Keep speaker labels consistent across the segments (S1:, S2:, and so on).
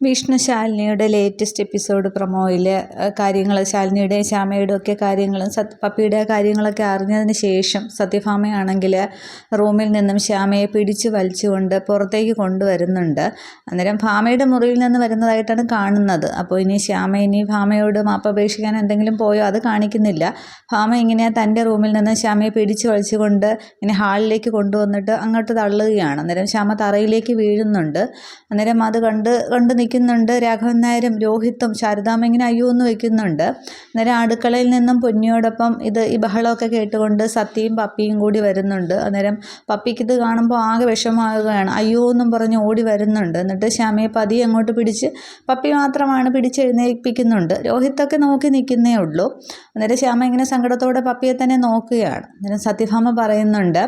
S1: വിഷ്ണു ശാലിനിയുടെ latest episode പ്രൊമോയിൽ കാര്യങ്ങൾ ശാലിനിയുടെയും ശ്യാമയുടെയും ഒക്കെ കാര്യങ്ങളും സത് പപ്പിയുടെ കാര്യങ്ങളൊക്കെ അറിഞ്ഞതിന് ശേഷം സത്യഭാമയാണെങ്കിൽ റൂമിൽ നിന്നും ശ്യാമയെ പിടിച്ചു വലിച്ചുകൊണ്ട് പുറത്തേക്ക് കൊണ്ടുവരുന്നുണ്ട്. അന്നേരം ഭാമയുടെ മുറിയിൽ നിന്ന് വരുന്നതായിട്ടാണ് കാണുന്നത്. അപ്പോൾ ഇനി ശ്യാമ ഇനി ഭാമയോട് മാപ്പപേക്ഷിക്കാൻ എന്തെങ്കിലും പോയോ? അത് കാണിക്കുന്നില്ല. ഭാമ ഇങ്ങനെ തന്റെ റൂമിൽ നിന്ന് ശ്യാമയെ പിടിച്ചു വലിച്ചുകൊണ്ട് ഇനി ഹാളിലേക്ക് കൊണ്ടുവന്നിട്ട് അങ്ങോട്ട് തള്ളുകയാണ്. അന്നേരം ശ്യാമ തറയിലേക്ക് വീഴുന്നുണ്ട്. അന്നേരം അത് കണ്ട് കണ്ട് നിൽക്കുന്നുണ്ട് രാഘവൻ നായരും രോഹിത്തും ശാരദാമ്മ ഇങ്ങനെ അയ്യോ എന്ന് വയ്ക്കുന്നുണ്ട്. അന്നേരം അടുക്കളയിൽ നിന്നും പൊന്നിയോടൊപ്പം ഇത് ഈ ബഹളമൊക്കെ കേട്ടുകൊണ്ട് സത്യയും പപ്പിയും കൂടി വരുന്നുണ്ട്. അന്നേരം പപ്പിക്ക് ഇത് കാണുമ്പോൾ ആകെ വിഷമാകുകയാണ് അയ്യോ എന്നും പറഞ്ഞ് ഓടി വരുന്നുണ്ട്. എന്നിട്ട് ശ്യാമയെ പതി അങ്ങോട്ട് പിടിച്ച് പപ്പി മാത്രമാണ് പിടിച്ചെഴുന്നേൽപ്പിക്കുന്നുണ്ട്. രോഹിത്തൊക്കെ നോക്കി നിൽക്കുന്നേ ഉള്ളൂ. അന്നേരം ശ്യാമ ഇങ്ങനെ സങ്കടത്തോടെ പപ്പിയെ തന്നെ നോക്കുകയാണ്. അന്നേരം സത്യഭാമ പറയുന്നുണ്ട്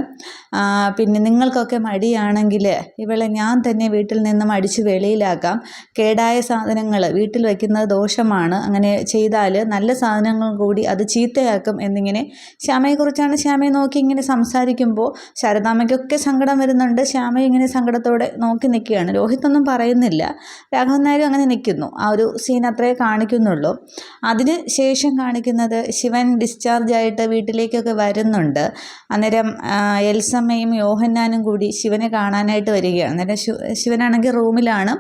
S1: പിന്നെ നിങ്ങൾക്കൊക്കെ മടിയാണെങ്കിൽ ഇവളെ ഞാൻ തന്നെ വീട്ടിൽ നിന്നും അടിച്ച് വെളിയിലാക്കാം. കേടായ സാധനങ്ങൾ വീട്ടിൽ വയ്ക്കുന്നത് ദോഷമാണ്. അങ്ങനെ ചെയ്താൽ നല്ല സാധനങ്ങൾ കൂടി അത് ചീത്തയാക്കും എന്നിങ്ങനെ ശ്യാമയെക്കുറിച്ചാണ് ശ്യാമയെ നോക്കി ഇങ്ങനെ സംസാരിക്കുമ്പോൾ ശാരദാമ്മയ്ക്കൊക്കെ സങ്കടം വരുന്നുണ്ട്. ശ്യാമ ഇങ്ങനെ സങ്കടത്തോടെ നോക്കി നിൽക്കുകയാണ്. രോഹിത്തൊന്നും പറയുന്നില്ല. രാഘവൻ നായരും അങ്ങനെ നിൽക്കുന്നു. ആ ഒരു സീൻ അത്രേ കാണിക്കുന്നുള്ളൂ. അതിന് ശേഷം കാണിക്കുന്നത് ശിവൻ ഡിസ്ചാർജ് ആയിട്ട് വീട്ടിലേക്കൊക്കെ വരുന്നുണ്ട്. അന്നേരം എൽസമ്മയും യോഹന്നാനും കൂടി ശിവനെ കാണാനായിട്ട് വരികയാണ്. അന്നേരം ശിവനാണെങ്കിൽ റൂമിലാണ്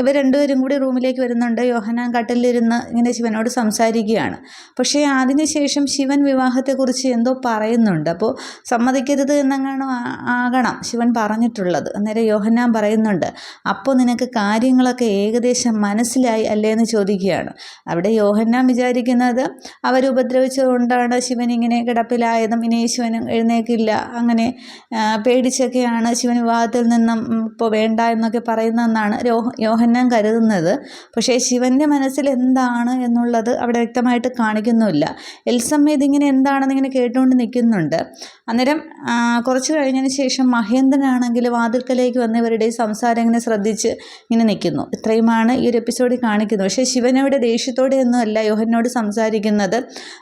S1: ഇവർ രണ്ടുപേരും കൂടി റൂമിലേക്ക് വരുന്നുണ്ട്. യോഹനാൻ കട്ടിലിരുന്ന് ഇങ്ങനെ ശിവനോട് സംസാരിക്കുകയാണ്. പക്ഷേ അതിനുശേഷം ശിവൻ വിവാഹത്തെക്കുറിച്ച് എന്തോ പറയുന്നുണ്ട്. അപ്പോൾ സമ്മതിക്കരുത് എന്നങ്ങാണ് ആകണം ശിവൻ പറഞ്ഞിട്ടുള്ളത്. അന്നേരം യോഹന്നാൻ പറയുന്നുണ്ട് അപ്പോൾ നിനക്ക് കാര്യങ്ങളൊക്കെ ഏകദേശം മനസ്സിലായി അല്ലേ? എന്ന് ചോദിക്കുകയാണ്. അവിടെ യോഹന്നാൻ വിചാരിക്കുന്നത് അവരുപദ്രവിച്ചുകൊണ്ടാണ് ശിവൻ ഇങ്ങനെ കിടപ്പിലായതും ഇനി ശിവൻ എഴുന്നേക്കില്ല അങ്ങനെ പേടിച്ചൊക്കെയാണ് ശിവൻ വിവാഹത്തിൽ നിന്നും ഇപ്പോൾ വേണ്ട എന്നൊക്കെ പറയുന്നതെന്നാണ് യോഹന്നാൻ കരുതുന്നത്. പക്ഷേ ശിവന്റെ മനസ്സിൽ എന്താണ് എന്നുള്ളത് അവിടെ വ്യക്തമായിട്ട് കാണിക്കുന്നുമില്ല. എൽസമ്മ ഇതിങ്ങനെ എന്താണെന്ന് ഇങ്ങനെ കേട്ടുകൊണ്ട് നിൽക്കുന്നുണ്ട്. അന്നേരം കുറച്ച് കഴിഞ്ഞതിന് ശേഷം മഹേന്ദ്രനാണെങ്കിൽ വാതിൽക്കലേക്ക് വന്നവരുടെ സംസാരം ഇങ്ങനെ ശ്രദ്ധിച്ച് ഇങ്ങനെ നിൽക്കുന്നു. ഇത്രയുമാണ് ഈ ഒരു എപ്പിസോഡിൽ കാണിക്കുന്നത്. പക്ഷേ ശിവനവിടെ ദേഷ്യത്തോടെയൊന്നുമല്ല യോഹനോട് സംസാരിക്കുന്നത്.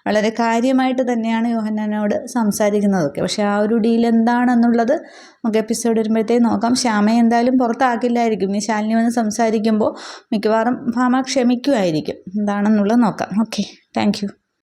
S1: വളരെ കാര്യമായിട്ട് തന്നെയാണ് യോഹനോട് സംസാരിക്കുന്നതൊക്കെ. പക്ഷേ ആ ഒരു ഡീൽ എന്താണെന്നുള്ളത് നമുക്ക് എപ്പിസോഡ് വരുമ്പോഴത്തേക്ക് നോക്കാം. ശ്യാമയെ എന്തായാലും പുറത്താക്കില്ലായിരിക്കും. ഇനി ശാലിനി വന്ന് സംസാരിക്കുമ്പോൾ മിക്കവാറും ഭാമ ക്ഷമിക്കുമായിരിക്കും എന്താണെന്നുള്ളത് നോക്കാം. Okay thank